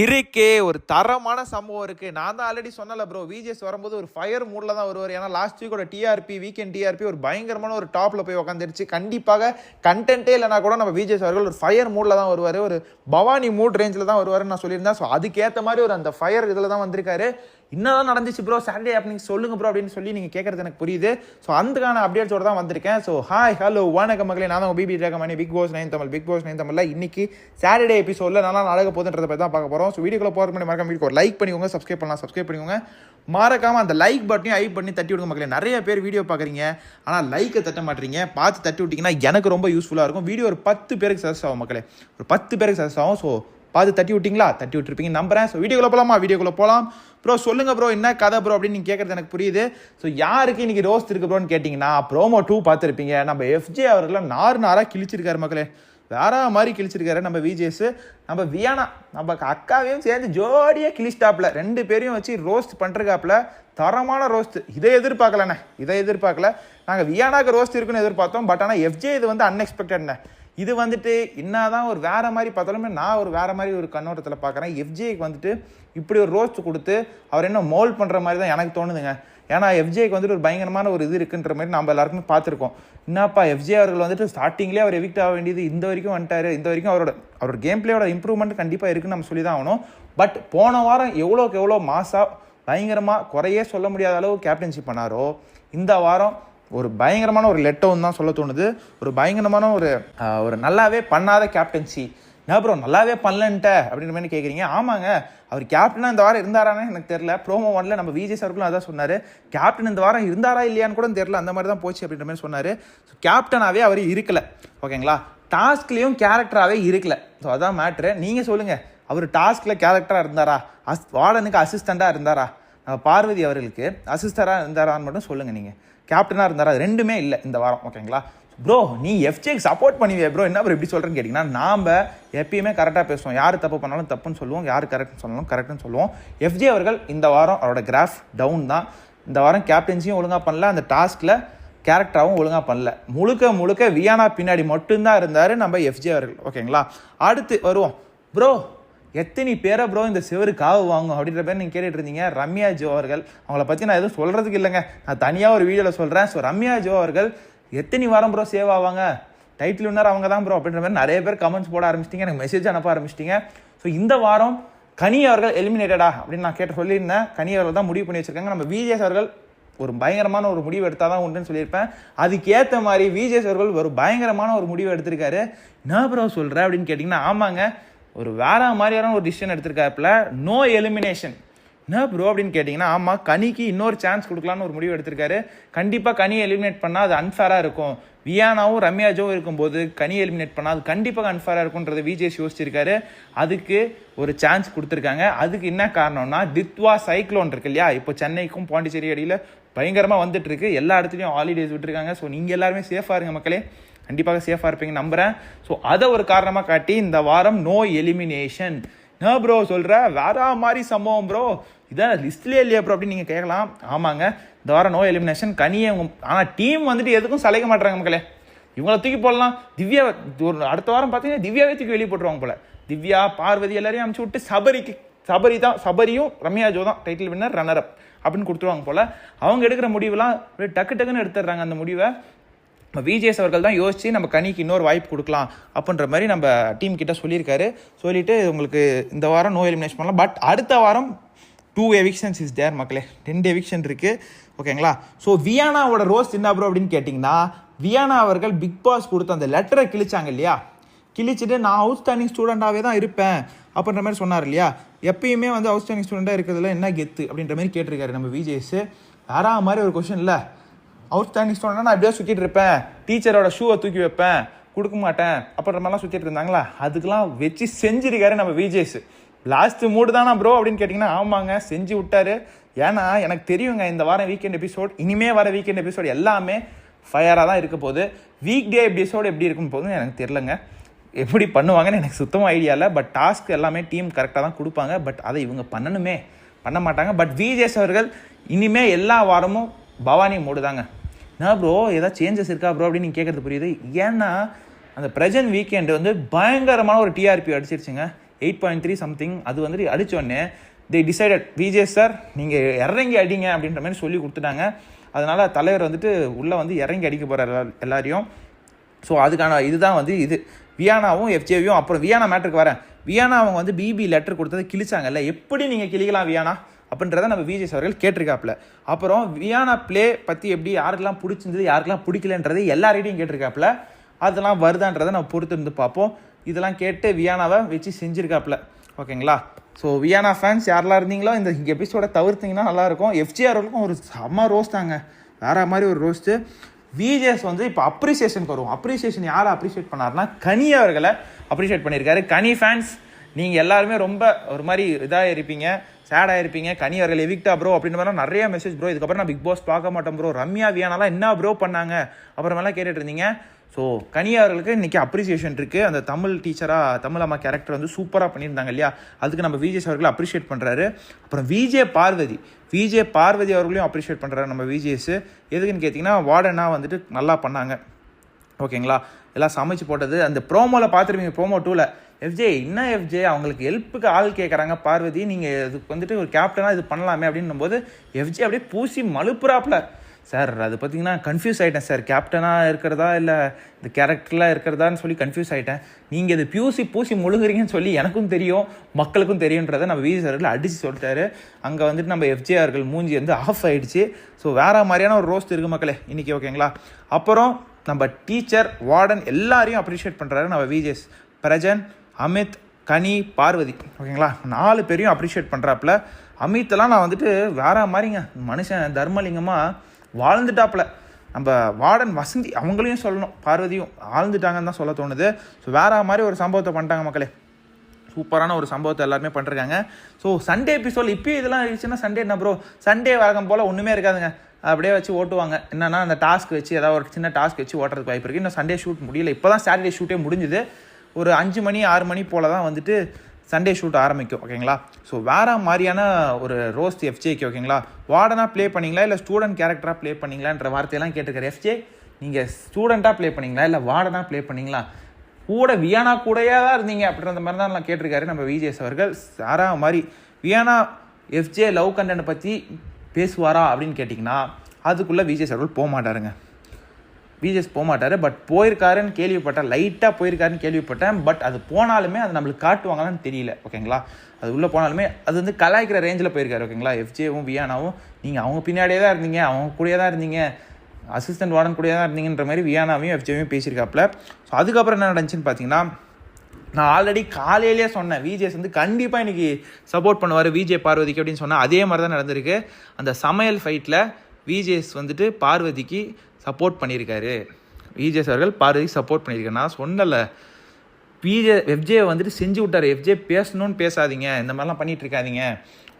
இருக்கே ஒரு தரமான சம்பவம் இருக்குது நான் தான் ஆல்ரெடி சொன்னல ப்ரோ விஜேஸ் வரும்போது ஒரு ஃபயர் மூடில் தான் வருவார். ஏன்னா லாஸ்ட் வீக்கோட டிஆர்பி வீக்கெண்ட் டிஆர்பி ஒரு பயங்கரமான ஒரு டாப்பில் போய் உட்காந்துருச்சு கண்டிப்பாக கண்டென்ட்டே இல்லைனா கூட நம்ம விஜேஸ் அவர்கள் ஒரு ஃபயர் மூடில் தான் வருவார். ஒரு பவானி மூட் ரேஞ்சில் தான் வருவாருன்னு நான் சொல்லியிருந்தேன். ஸோ அதுக்கேற்ற மாதிரி ஒரு அந்த ஃபயர் இதில் தான் வந்திருக்காரு. என்னதான் நடந்துச்சு ப்ரோ சாட்டர்டே ஹேப்பனிங் சொல்லுங்க ப்ரோ அப்படின்னு சொல்லி நீங்கள் கேட்கறது எனக்கு புரியுது. ஸோ அதுக்கான அப்டேட்ஸோட தான் வந்திருக்கேன். ஸோ ஹாய் ஹலோ வணக்க மகளே நான் உங்கள் BB Rekhamani Bigg Boss nine Tamil Bigg Boss nine தமிழில் இன்னைக்கு சாட்டர்டே எபிசோடில் நல்லா நடக்க போகுதுன்றதை பற்றி தான் பார்க்க போகிறோம் ஸோ வீடியோக்குள்ள போகிற மாதிரி மறக்காம வீடியோ லைக் பண்ணிக்கோங்க. சப்ஸ்கிரைப் பண்ணலாம் சப்ஸ்கிரைப் பண்ணிக்கோங்க. மறக்காம அந்த லைக் பட்டனையும் ஐ பண்ணி தட்டி விடுங்க மக்களே. நிறைய பேர் வீடியோ பார்க்குறீங்க. ஆனால் லைக்கை தட்ட மாட்டீங்க. பார்த்து தட்டி விட்டிங்கன்னா எனக்கு ரொம்ப யூஸ்ஃபுல்லாக இருக்கும். வீடியோ ஒரு பத்து பேருக்கு சஜஸ்ட் ஆகும் மக்களே. ஒரு பத்து பேருக்கு சஜஸ்ட் ஆகும். ஸோ பார்த்து தட்டி விட்டிங்களா? தட்டி விட்டுருப்பீங்க. நம்புறேன். ஸோ வீடியோக்குள்ளே போகலாமா வீடியோக்குள்ள போகலாம் ப்ரோ சொல்லுங்க ப்ரோ என்ன கதை ப்ரோ அப்படின்னு நீங்கள் கேட்குறது எனக்கு புரியுது. ஸோ யாருக்கு இன்றைக்கி ரோஸ்ட் இருக்கு ப்ரோன்னு கேட்டிங்கன்னா ப்ரோமோ டூ பார்த்துருப்பீங்க. நம்ம எஃப்ஜே அவர்களை நார் நாராக கிழிச்சிருக்காரு மக்களே. வேற மாதிரி கிழிச்சிருக்காரு நம்ம விஜேஸ் நம்ம வியானா நம்ம அக்காவையும் சேர்ந்து ஜோடியாக கிழிச்சிட்டாப்ல ரெண்டு பேரையும் வச்சு ரோஸ்ட் பண்ணுறக்காப்புல தரமான ரோஸ்ட் இதை எதிர்பார்க்கலண்ணே. இதை எதிர்பார்க்கல. நாங்கள் வியானாக்கு ரோஸ்ட் இருக்குன்னு எதிர்பார்த்தோம். பட் ஆனால் எஃப்ஜே இது வந்து அன்எக்ஸ்பெக்டட்ண்ணே இது வந்துட்டு என்னதான் ஒரு வேற மாதிரி பார்த்தாலுமே நான் ஒரு வேற மாதிரி ஒரு கண்ணோட்டத்தில் பார்க்குறேன் எஃப்ஜேக்கு வந்துட்டு இப்படி ஒரு ரோஸ்ட் கொடுத்து அவர் என்ன மோல்ட் பண்ணுற மாதிரி தான் எனக்கு தோணுதுங்க. ஏன்னா எஃப்ஜேக்கு வந்துட்டு ஒரு பயங்கரமான ஒரு இது இருக்குன்ற மாதிரி நம்ம எல்லாருக்குமே பார்த்துருக்கோம். என்னப்பா எஃப்ஜே அவர்கள் வந்துட்டு ஸ்டார்டிங்லேயே அவர் எவிக்ட் ஆக வேண்டியது இந்த வரைக்கும் வந்துட்டார். இந்த வரைக்கும் அவரோட அவரோட கேம் பிளேயோட இம்ப்ரூவ்மெண்ட் கண்டிப்பாக இருக்குன்னு நம்ம சொல்லி தான் ஆகணும். பட் போன வாரம் எவ்வளோக்கு எவ்வளோ மாசாக பயங்கரமாக குறையே சொல்ல முடியாத அளவு கேப்டன்ஷிப் பண்ணாரோ இந்த வாரம் ஒரு பயங்கரமான ஒரு லெட்டோன்னு தான் சொல்ல தோணுது. ஒரு பயங்கரமான ஒரு ஒரு நல்லாவே பண்ணாத கேப்டன்சி நான் ப்ரோ நல்லாவே பண்ணலன்ட்ட அப்படின்ற மாதிரி கேட்குறீங்க ஆமாங்க அவர் கேப்டனாக இந்த வாரம் இருந்தாரானே எனக்கு தெரியல. ப்ரோமோ ஒன்ல நம்ம விஜய் சாருக்குள்ள அதான் சொன்னார். கேப்டன் இந்த வாரம் இருந்தாரா இல்லையான்னு கூட தெரில அந்த மாதிரி தான் போச்சு அப்படின்ற மாதிரி சொன்னார். ஸோ கேப்டனாகவே அவர் இருக்கலை. ஓகேங்களா? டாஸ்க்லேயும் கேரக்டராகவே இருக்கலை. ஸோ அதான் மேட்ரு நீங்கள் சொல்லுங்கள் அவர் டாஸ்கில் கேரக்டராக இருந்தாரா? அஸ் வார்டனுக்கு அசிஸ்டண்ட்டாக இருந்தாரா? நம்ம பார்வதி அவர்களுக்கு அசிஸ்டராக இருந்தாரான்னு மட்டும் சொல்லுங்கள் நீங்கள் கேப்டனாக இருந்தாரா. அது ரெண்டுமே இல்லை இந்த வாரம் ஓகேங்களா ப்ரோ நீ எஃப்ஜேக்கு சப்போர்ட் பண்ணுவியே ப்ரோ என்ன ப்ரோ எப்படி சொல்கிறேன்னு கேட்டிங்கன்னா நாம் எப்பயுமே கரெக்டாக பேசுவோம். யார் தப்பு பண்ணாலும் தப்புன்னு சொல்லுவோம் யார் கரெக்ட்னு சொல்லணும் கரெக்ட்னு சொல்லுவோம். எஃப்ஜே அவர்கள் இந்த வாரம் அவரோட கிராஃப் டவுன் தான். இந்த வாரம் கேப்டன்சியும் ஒழுங்காக பண்ணல அந்த டாஸ்கில் கேரக்டராகவும் ஒழுங்காக பண்ணல. முழுக்க முழுக்க வியானா பின்னாடி மட்டும்தான் இருந்தார் நம்ம எஃப்ஜே அவர்கள் ஓகேங்களா அடுத்து வருவோம். ப்ரோ எத்தனை பேரை ப்ரோ இந்த சிவரு காவு வாங்கும் அப்படின்ற பேர் நீங்கள் கேட்டுட்டு இருந்தீங்க. ரம்யா ஜோ அவர்கள் அவங்கள பற்றி நான் எதுவும் சொல்கிறதுக்கு இல்லைங்க. நான் தனியாக ஒரு வீடியோவில் சொல்கிறேன் ஸோ ரம்யா ஜோ அவர்கள் எத்தனை வாரம் ப்ரோ சேவ் ஆவாங்க? டைட்டில் வின்னர் அவங்க தான் ப்ரோ அப்படின்ற மாதிரி நிறைய பேர் கமெண்ட்ஸ் போட ஆரம்பிச்சிட்டிங்க. எனக்கு மெசேஜ் அனுப்ப ஆரம்பிச்சிட்டிங்க. ஸோ இந்த வாரம் கனி அவர்கள் எலிமினேட்டடா அப்படின்னு நான் கேட்டு சொல்லியிருந்தேன். கனி அவர்கள் தான் முடிவு பண்ணி வச்சிருக்காங்க. நம்ம விஜேஸ் அவர்கள் ஒரு பயங்கரமான ஒரு முடிவு எடுத்தால் தான் உண்டுன்னு சொல்லியிருப்பேன். அதுக்கேற்ற மாதிரி விஜேஸ் அவர்கள் ஒரு பயங்கரமான ஒரு முடிவு எடுத்திருக்காரு. என்ன ப்ரோ சொல்கிறேன் அப்படின்னு கேட்டிங்கன்னா ஆமாங்க. ஒரு வேற மாதிரியான ஒரு டிசிஷன் எடுத்திருக்காப்புல நோ எலிமினேஷன் என்ன ப்ரோ அப்படின்னு கேட்டிங்கன்னா ஆமாம் கனிக்கு இன்னொரு சான்ஸ் கொடுக்கலான்னு ஒரு முடிவு எடுத்திருக்காரு. கண்டிப்பாக கனி எலிமினேட் பண்ணால் அது அன்ஃபேராக இருக்கும். வியானாவும் ரம்யாஜோவும் இருக்கும்போது கனி எலிமினேட் பண்ணால் அது கண்டிப்பாக அன்ஃபேராக இருக்கும்ன்றத விஜேஸ் யோசிச்சிருக்காரு. அதுக்கு ஒரு சான்ஸ் கொடுத்துருக்காங்க. அதுக்கு என்ன காரணம்னா தித்வா சைக்ளோன் இருக்கு இல்லையா? இப்போ சென்னைக்கும் பாண்டிச்சேரி அடியில் பயங்கரமாக வந்துட்டுருக்கு எல்லா இடத்துலையும் ஹாலிடேஸ் விட்டுருக்காங்க. ஸோ நீங்கள் எல்லாருமே சேஃபாக இருங்க மக்களே. கண்டிப்பாக சேஃபாக இருப்பீங்க நம்புகிறேன் ஸோ அதை ஒரு காரணமாக காட்டி இந்த வாரம் நோ எலிமினேஷன் என்ன ப்ரோ சொல்கிற வேற மாதிரி சம்பவம் ப்ரோ இதான் லிஸ்ட்லேயே இல்லையா ப்ரோ அப்படின்னு நீங்கள் கேட்கலாம். ஆமாங்க. இந்த வாரம் நோ எலிமினேஷன் கனியே ஆனால் டீம் வந்துட்டு எதுக்கும் சலைக்க மாட்டுறாங்க மக்களே. இவங்கள தூக்கி போடலாம். திவ்யா ஒரு அடுத்த வாரம் பார்த்தீங்கன்னா திவ்யாவே தூக்கி வெளியே போட்டுருவாங்க போல. திவ்யா பார்வதி எல்லாரையும் அமுச்சு விட்டு சபரிக்கு சபரி தான் சபரியும் ரம்யா ஜோ தான் டைட்டில் வின்னர் ரன்னர் அப் அப்படின்னு கொடுத்துருவாங்க போல. அவங்க எடுக்கிற முடிவுலாம் டக்கு டக்குன்னு எடுத்துடுறாங்க அந்த முடிவை. நம்ம விஜேஎஸ் அவர்கள் தான் யோசித்து நம்ம கனிக்கு இன்னொரு வாய்ப்பு கொடுக்கலாம் அப்படின்ற மாதிரி நம்ம டீம் கிட்ட சொல்லியிருக்காரு. சொல்லிட்டு உங்களுக்கு இந்த வாரம் நோ எலிமினேஷன் பண்ணலாம். பட் அடுத்த வாரம் டூ எவிக்ஷன்ஸ் இஸ் தேர் மக்களே. ரெண்டு எவிக்ஷன் இருக்குது ஓகேங்களா ஸோ வியானாவோட ரோஸ் என்ன ப்ரோ அப்படின்னு கேட்டிங்கன்னா வியானா அவர்கள் பிக் பாஸ் கொடுத்த அந்த லெட்டரை கிழிச்சாங்க இல்லையா? கிழிச்சிட்டு நான் அவுட்ஸ்டாண்டிங் ஸ்டூடெண்ட்டாகவே தான் இருப்பேன் அப்படின்ற மாதிரி சொன்னார் இல்லையா? எப்பயுமே வந்து அவுட்ஸ்டாண்டிங் ஸ்டூடெண்ட்டாக இருக்கிறதுல என்ன கெத்து அப்படின்ற மாதிரி கேட்டிருக்காரு நம்ம விஜேஸ் வேற மாதிரி ஒரு கொஷின் இல்லை. அவுட்ஸ்டாண்டிங் ஸ்டூடெண்ட் நான் எப்படியோ சுற்றிட்டு இருப்பேன். டீச்சரோட ஷூவை தூக்கி வைப்பேன். கொடுக்க மாட்டேன். அப்புறம் மாதிரிலாம் சுற்றிட்டு இருந்தாங்களா? அதுக்கெலாம் வச்சு செஞ்சிருக்காரு நம்ம விஜேஸ் லாஸ்ட் மூடு தானா ப்ரோ அப்படின்னு கேட்டிங்கன்னா ஆமாங்க செஞ்சு விட்டாரு. ஏன்னா எனக்கு தெரியுங்க இந்த வாரம் வீக்கெண்ட் எபிசோட் இனிமே வர வீக்கெண்ட் எபிசோட் எல்லாமே ஃபயராக தான் இருக்க போகுது. வீக் டே எபிசோடு எப்படி இருக்கும் போதுன்னு எனக்கு தெரிலங்க எப்படி பண்ணுவாங்கன்னு எனக்கு சுத்தமாக ஐடியா இல்லை. பட் டாஸ்க் எல்லாமே டீம் கரெக்டாக தான் கொடுப்பாங்க. பட் அதை இவங்க பண்ணணுமே. பண்ண மாட்டாங்க. பட் விஜேஸ் அவர்கள் இனிமேல் எல்லா வாரமும் பவானி மூடுதாங்க நான் ப்ரோ ஏதாவது சேஞ்சஸ் இருக்கா ப்ரோ அப்படின்னு நீங்கள் கேட்குறது புரியுது. ஏன்னா அந்த ப்ரெசன்ட் வீக்கெண்டு வந்து பயங்கரமான ஒரு டிஆர்பி அடிச்சிருச்சுங்க. எயிட் பாயிண்ட் த்ரீ சம்திங் அது வந்துட்டு அடித்தோடனே தே டிசைடட் விஜே சார் நீங்கள் இறங்கி அடிங்க அப்படின்ற மாதிரி சொல்லி கொடுத்துட்டாங்க. அதனால் தலைவர் வந்துட்டு உள்ளே வந்து இறங்கி அடிக்க போகிறார் எல்லாரையும். ஸோ அதுக்கான இதுதான் வந்து இது. வியானாவும் எஃப்ஜேவியும் அப்புறம் வியானா மேட்ருக்கு வரேன். வியானா அவங்க வந்து பிபி லெட்டர் கொடுத்தது கிழிச்சாங்கல்ல. எப்படி நீங்கள் கிழிக்கலாம் வியானா? அப்படின்றத நம்ம விஜய் அவர்கள் கேட்டிருக்காப்புல. அப்புறம் வியானா ப்ளே பற்றி எப்படி யாருக்கெல்லாம் பிடிச்சிருந்தது யாருக்கெல்லாம் பிடிக்கலன்றது எல்லார்கிட்டையும் கேட்டிருக்காப்புல. அதெல்லாம் வருதான்றதை நம்ம பொறுத்து இருந்து பார்ப்போம். இதெல்லாம் கேட்டு வியானாவை வச்சு செஞ்சுருக்காப்புல. ஓகேங்களா? ஸோ வியானா ஃபேன்ஸ் யாரெல்லாம் இருந்தீங்களோ இந்த எபிசோட தவிர்த்தீங்கன்னா நல்லாயிருக்கும். எஃப்ஜிஆர்களுக்கும் ஒரு செம்ம ரோஸ்ட் தாங்க. வேற மாதிரி ஒரு ரோஸ்ட்டு விஜேஸ் வந்து இப்போ அப்ரிசியேஷனுக்கு வரும் அப்ரிசியேஷன் யாரை அப்ரிஷியேட் பண்ணாருன்னா கனி அவர்களை அப்ரிஷியேட் பண்ணியிருக்காரு. கனி ஃபேன்ஸ் நீங்கள் எல்லாருமே ரொம்ப ஒரு மாதிரி இதாக இருப்பீங்க சேடாக இருப்பீங்க கனி அவர்கள் எவிக்டா ப்ரோ அப்படின்ற மாதிரிலாம் நிறைய மெசேஜ் ப்ரோ இதுக்கப்புறம் நான் பிக் பாஸ் பார்க்க மாட்டேன் ப்ரோ ரம்யா வியானாலாம் என்ன ப்ரோ பண்ணாங்க? அப்புறமெல்லாம் கேட்டுட்டு இருந்தீங்க. ஸோ கனி அவர்களுக்கு இன்றைக்கி அப்ரிசியேஷன் இருக்குது அந்த தமிழ் டீச்சராக தமிழ் அம்மா கேரக்டர் வந்து சூப்பராக பண்ணியிருந்தாங்க இல்லையா? அதுக்கு நம்ம விஜய் அவர்களை அப்ரிஷியேட் பண்ணுறாரு அப்புறம் விஜே பார்வதி. விஜே பார்வதி அவர்களையும் அப்ரிஷியேட் பண்ணுறாரு நம்ம விஜேஸ் எதுக்குன்னு கேட்டிங்கன்னா வார்டனாக வந்துட்டு நல்லா பண்ணாங்க. ஓகேங்களா? எல்லாம் சமைச்சு போட்டது. அந்த ப்ரோமோவில் பார்த்துருப்பீங்க ப்ரோமோ டூவில் எஃப்ஜே என்ன எஃப்ஜே அவங்களுக்கு ஹெல்ப்புக்கு ஆள் கேட்குறாங்க பார்வதி நீங்கள் இதுக்கு வந்துட்டு ஒரு கேப்டனாக இது பண்ணலாமே அப்படின்னும் போது எஃப்ஜே அப்படியே பூசி மலுப்புறாப்புல சார் அது பார்த்தீங்கன்னா கன்ஃபியூஸ் ஆகிட்டேன் சார். கேப்டனாக இருக்கிறதா இல்லை இந்த கேரக்டரில் இருக்கிறதான்னு சொல்லி கன்ஃபியூஸ் ஆகிட்டேன் நீங்கள் இது பியூசி பூசி முழுகுறீங்கன்னு சொல்லி எனக்கும் தெரியும் மக்களுக்கும் தெரியுன்றதை நம்ம விஜய் சார்கள் அடித்து சொல்லிட்டாரு. அங்கே வந்துட்டு நம்ம எஃப்ஜேஆர்கள் மூஞ்சி வந்து ஆஃப் ஆகிடுச்சு ஸோ வேறு மாதிரியான ஒரு ரோஸ்ட் இருக்குது மக்களே இன்றைக்கி ஓகேங்களா அப்புறம் நம்ம டீச்சர் வார்டன் எல்லாரையும் அப்ரிஷியேட் பண்ணுறாரு நம்ம விஜேஸ் பிரஜன் அமித் கனி பார்வதி. ஓகேங்களா? நாலு பேரையும் அப்ரிஷியேட் பண்ணுறாப்புல அமித்தெல்லாம் நான் வந்துட்டு வேற மாதிரிங்க. மனுஷன் தர்மலிங்கமாக வாழ்ந்துட்டாப்புல. நம்ம வார்டன் வசந்தி அவங்களையும் சொல்லணும். பார்வதியும் ஆழ்ந்துட்டாங்கன்னு தான் சொல்ல தோணுது. ஸோ வேற மாதிரி ஒரு சம்பவத்தை பண்ணிட்டாங்க மக்களே. சூப்பரான ஒரு சம்பவத்தை எல்லாருமே பண்ணிருக்காங்க. ஸோ சண்டே எபிசோட் இப்போயும் இதெல்லாம் இருந்துச்சுன்னா சண்டே என்ன ப்ரோ சண்டே வழக்கம் போல் ஒன்றுமே இருக்காதுங்க. அப்படியே வச்சு ஓட்டுவாங்க. என்னன்னா அந்த டாஸ்க் வச்சு ஏதாவது ஒரு சின்ன டாஸ்க் வச்சு ஓட்டுறதுக்கு வாய்ப்பு இருக்குது இன்னும் சண்டே ஷூட் முடியல. இப்போ தான் சாட்டர்டே ஷூட்டே முடிஞ்சுது. ஒரு அஞ்சு மணி ஆறு மணி போல் தான் வந்துட்டு சண்டே ஷூட் ஆரம்பிக்கும் ஓகேங்களா ஸோ வேற மாதிரியான ஒரு ரோஸ்ட் எஃப்ஜேக்கு ஓகேங்களா வார்டனாக ப்ளே பண்ணீங்களா? இல்லை ஸ்டூடெண்ட் கேரக்டராக ப்ளே பண்ணீங்களான்ற வார்த்தையெல்லாம் கேட்டுருக்காரு எஃப்ஜே நீங்கள் ஸ்டூடெண்ட்டாக ப்ளே பண்ணீங்களா? இல்லை வார்டனாக ப்ளே பண்ணீங்களா? கூட வியானா கூடயே தான் இருந்தீங்க அப்படின்ற மாதிரி தான் நான் கேட்டிருக்காரு நம்ம விஜேஸ் அவர்கள். சாரா மாதிரி வியானா எஃப்ஜே லவ் கண்டனை பற்றி பேசுவாரா அப்படின்னு கேட்டிங்கன்னா அதுக்குள்ளே விஜேஸ் அவர்கள் போக மாட்டாருங்க. விஜிஎஸ் போகமாட்டார் பட் போயிருக்காருன்னு கேள்விப்பட்டேன் லைட்டாக போயிருக்காருன்னு கேள்விப்பட்டேன் பட் அது போனாலுமே அது நம்மளுக்கு காட்டுவாங்களான்னு தெரியல ஓகேங்களா? அது உள்ளே போனாலுமே அது வந்து கலாய்க்கிற ரேஞ்சில் போயிருக்காரு ஓகேங்களா? எஃப்ஜேவும் வியானாவும் நீங்கள் அவங்க பின்னாடியே தான் இருந்தீங்க அவங்க கூடயே தான் இருந்தீங்க. அசிஸ்டன்ட் வார்டன் கூடயே தான் இருந்தீங்கன்ற மாதிரி வியானாவையும் எஃப்ஜேவையும் பேசியிருக்காப்புல. ஸோ அதுக்கப்புறம் என்ன நடந்துச்சுன்னு பார்த்தீங்கன்னா நான் ஆல்ரெடி காலையிலேயே சொன்னேன் விஜேஸ் வந்து கண்டிப்பாக இன்றைக்கி சப்போர்ட் பண்ணுவார் விஜே பார்வதிக்கு அப்படின்னு சொன்னேன் அதே மாதிரி தான் நடந்திருக்கு. அந்த சமையல் ஃபைட்டில் விஜேஸ் வந்துட்டு பார்வதிக்கு சப்போர்ட் பண்ணியிருக்காரு. விஜேஸ் அவர்கள் பார்வதி சப்போர்ட் பண்ணியிருக்காரு. நான் சொன்னல பிஜே எஃப்ஜே வந்துட்டு செஞ்சு விட்டார். எஃப்ஜே பேசணும்னு பேசாதீங்க. இந்த மாதிரிலாம் பண்ணிகிட்டு இருக்காதீங்க.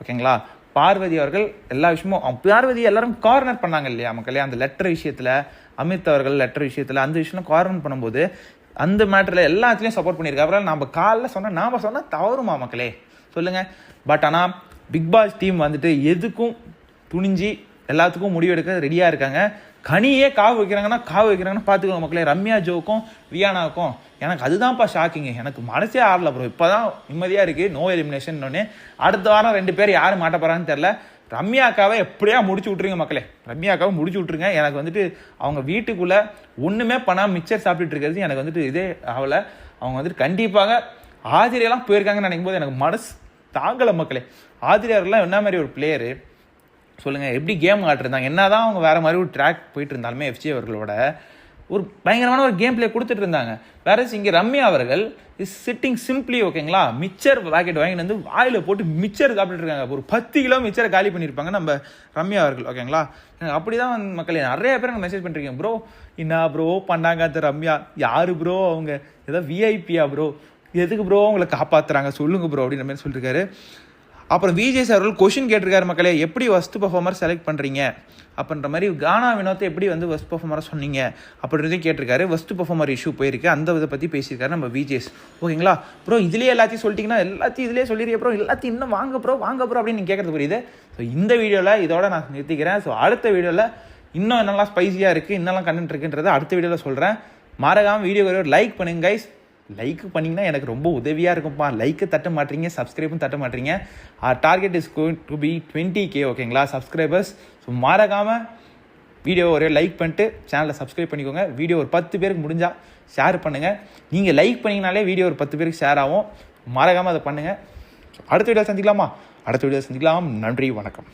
ஓகேங்களா பார்வதி அவர்கள் எல்லா விஷயமும் பார்வதி எல்லாரும் கார்னர் பண்ணாங்க இல்லையா மக்களே? அந்த லெட்டர் விஷயத்தில் அமித் அவர்கள் லெட்டர் விஷயத்தில் அந்த விஷயம்லாம் கார்னர் பண்ணும்போது அந்த மேட்டரில் எல்லாத்துலேயும் சப்போர்ட் பண்ணியிருக்காரு. அப்புறம் நம்ம காலைல சொன்னால் நாம் சொன்னால் தவறுமா மக்களே? சொல்லுங்கள் பட் ஆனால் பிக் பாஸ் டீம் வந்துட்டு எதுக்கும் துணிஞ்சு எல்லாத்துக்கும் முடிவெடுக்க ரெடியாக இருக்காங்க. கனியே காவு வைக்கிறாங்கன்னா காவு வைக்கிறாங்கன்னா பார்த்துக்கோங்க மக்களே ரம்யா ஜோக்கும் ரியானாவுக்கும் எனக்கு அதுதான்ப்பா ஷாக்கிங்க எனக்கு மனசே ஆடல ப்ரோ இப்போ தான் நிம்மதியாக இருக்குது நோ எலிமினேஷன் ஒன்று அடுத்த வாரம் ரெண்டு பேர் யார் மாட்ட போகிறான்னு தெரில ரம்யாக்காவை எப்படியா முடிச்சு விட்ருங்க மக்களே. ரம்யாக்காவை முடிச்சு விட்ருங்க எனக்கு வந்துட்டு அவங்க வீட்டுக்குள்ளே ஒன்றுமே பண்ணாமல் மிச்சர் சாப்பிட்டுட்டு இருக்கிறது எனக்கு வந்துட்டு இதே ஆகலை. அவங்க வந்துட்டு கண்டிப்பாக ஆதிரியெல்லாம் போயிருக்காங்கன்னு நினைக்கும் போது எனக்கு மனசு தாங்கலை மக்களே. ஆதிரியர்லாம் என்ன மாதிரி ஒரு பிளேயரு சொல்லுங்கள் எப்படி கேம் ஆட்டிருந்தாங்க என்ன தான் அவங்க வேறு மாதிரி ஒரு ட்ராக் போயிட்டு இருந்தாலுமே எஃப்சி அவர்களோட ஒரு பயங்கரமான ஒரு கேம் பிளே கொடுத்துட்டு இருந்தாங்க வேற இங்கே ரம்யா அவர்கள் இஸ் சிட்டிங் சிம்பிளி ஓகேங்களா மிச்சர் பாக்கெட் வாங்கிட்டு வந்து வாயில் போட்டு மிச்சர் சாப்பிட்டுட்டு இருக்காங்க ஒரு பத்து கிலோ மிச்சரை காலி பண்ணியிருப்பாங்க நம்ம ரம்யா அவர்கள் ஓகேங்களா எனக்கு அப்படி தான் வந்து மக்களே நிறைய பேர் எனக்கு மெசேஜ் பண்ணிருக்கீங்க. ப்ரோ என்ன ப்ரோ பண்ணாங்க அந்த ரம்யா? யார் ப்ரோ அவங்க? ஏதோ விஐபியா ப்ரோ எதுக்கு ப்ரோ உங்களை காப்பாற்றுறாங்க சொல்லுங்கள் ப்ரோ அப்படின்ற மாதிரி சொல்லியிருக்காரு அப்புறம் விஜய் சார் அவர்கள் கொஷின் கேட்டிருக்காரு மக்களே எப்படி ஒஸ்ட் பர்ஃபார்மர் செலக்ட் பண்ணுறீங்க அப்படின்ற மாதிரி கானா வினோத்தை எப்படி வந்து ஃபஸ்ட் பர்ஃபார்மராக சொன்னீங்க? அப்படின்றதையும் கேட்டிருக்காரு. ஃபஸ்ட் பர்ஃபார்மர் இஷ்யூ போயிருக்கு. அந்த இதை பற்றி பேசியிருக்காரு நம்ம விஜேஸ் ஓகேங்களா? ப்ரோ இதுலேயே எல்லாத்தையும் சொல்லிட்டீங்கன்னா எல்லாத்தையும் இதுலேயே சொல்லிடுறிய ப்ரோ எல்லாத்தையும் இன்னும் வாங்க ப்ரோ வாங்க ப்ரோ அப்படின்னு நீங்கள் கேட்கறது புரியுது. ஸோ இந்த வீடியோவில் இதோட நான் நிறுத்திக்கிறேன். ஸோ அடுத்த வீடியோவில் இன்னும் என்னெல்லாம் ஸ்பைசியாக இருக்குது இன்னெல்லாம் கண்டென்ட் இருக்குன்றதை அடுத்த வீடியோவில் சொல்கிறேன் மறக்காமல் வீடியோ லைக் பண்ணுங்க கைஸ் லைக் பண்ணிங்கன்னா எனக்கு ரொம்ப உதவியாக இருக்கும்ப்பா. லைக்கு தட்ட மாட்டீங்க சப்ஸ்கிரைபும் தட்ட மாட்டீங்க. Target is going to be twenty K ஓகேங்களா சப்ஸ்கிரைபர்ஸ் ஸோ மறக்காமல் வீடியோ ஒரே லைக் பண்ணிட்டு சேனலை சப்ஸ்கிரைப் பண்ணிக்கோங்க. வீடியோ ஒரு பத்து பேருக்கு முடிஞ்சால் ஷேர் பண்ணுங்கள் நீங்கள் லைக் பண்ணிங்கனாலே வீடியோ ஒரு பத்து பேருக்கு ஷேர் ஆகும். மறக்காமல் அதை பண்ணுங்கள் அடுத்த வீடியோ சந்திக்கலாமா? அடுத்த வீடியோ சந்திக்கலாம். நன்றி வணக்கம்.